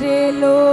রে লো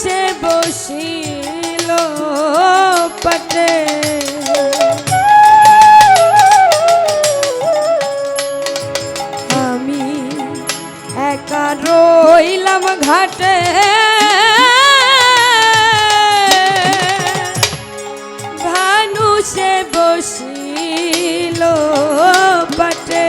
সে বসিল পটে আমি একা রইলাম ঘাটে। ভানু সে বসিল পটে।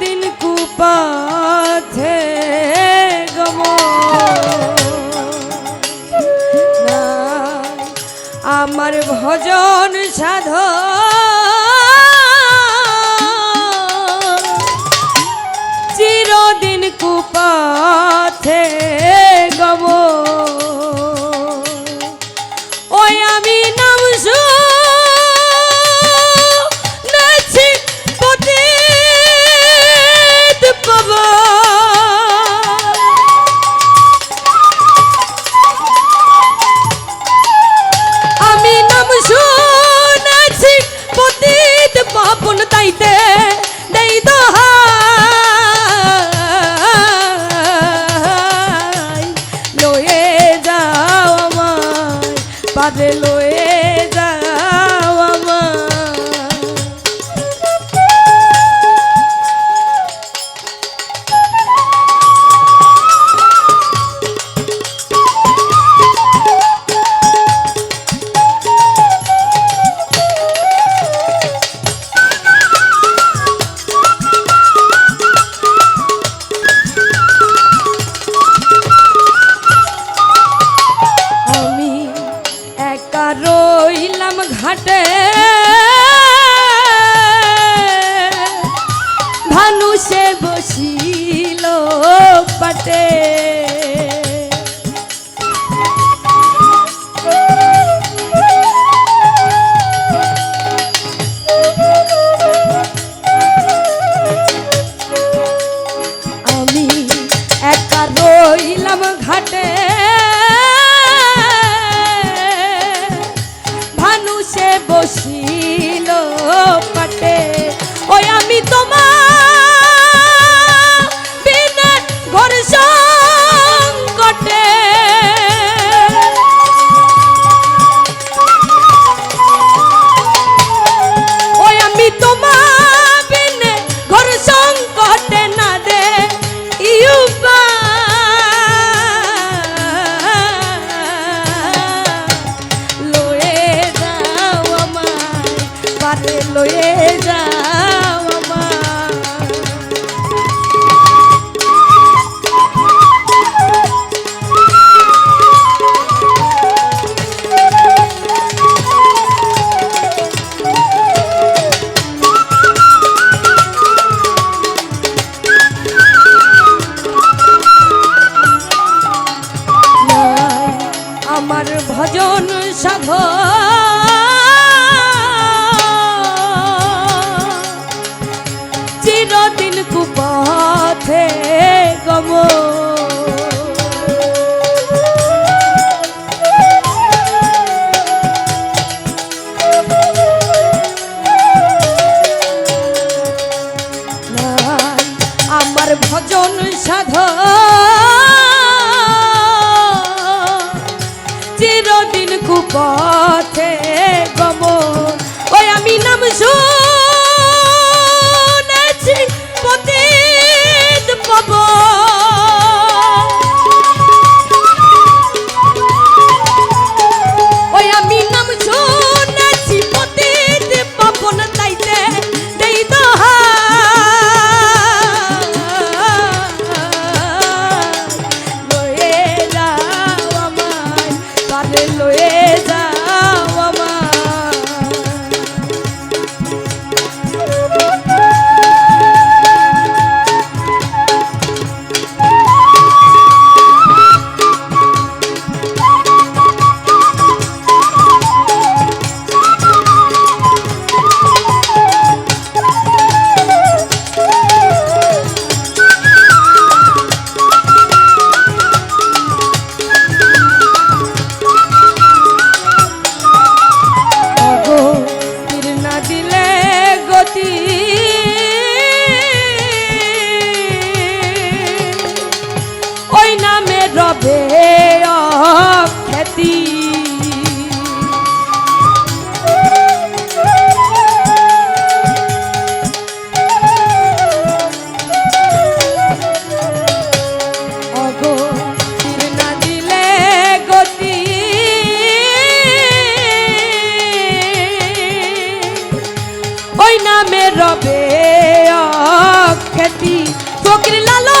দিন কুপাথে গম আমার ভজন সাধ। চিরদিন কুপাথে কুপথে গম। আমার ভজন সাধ চিরদিন কুপথে Quiero que la lo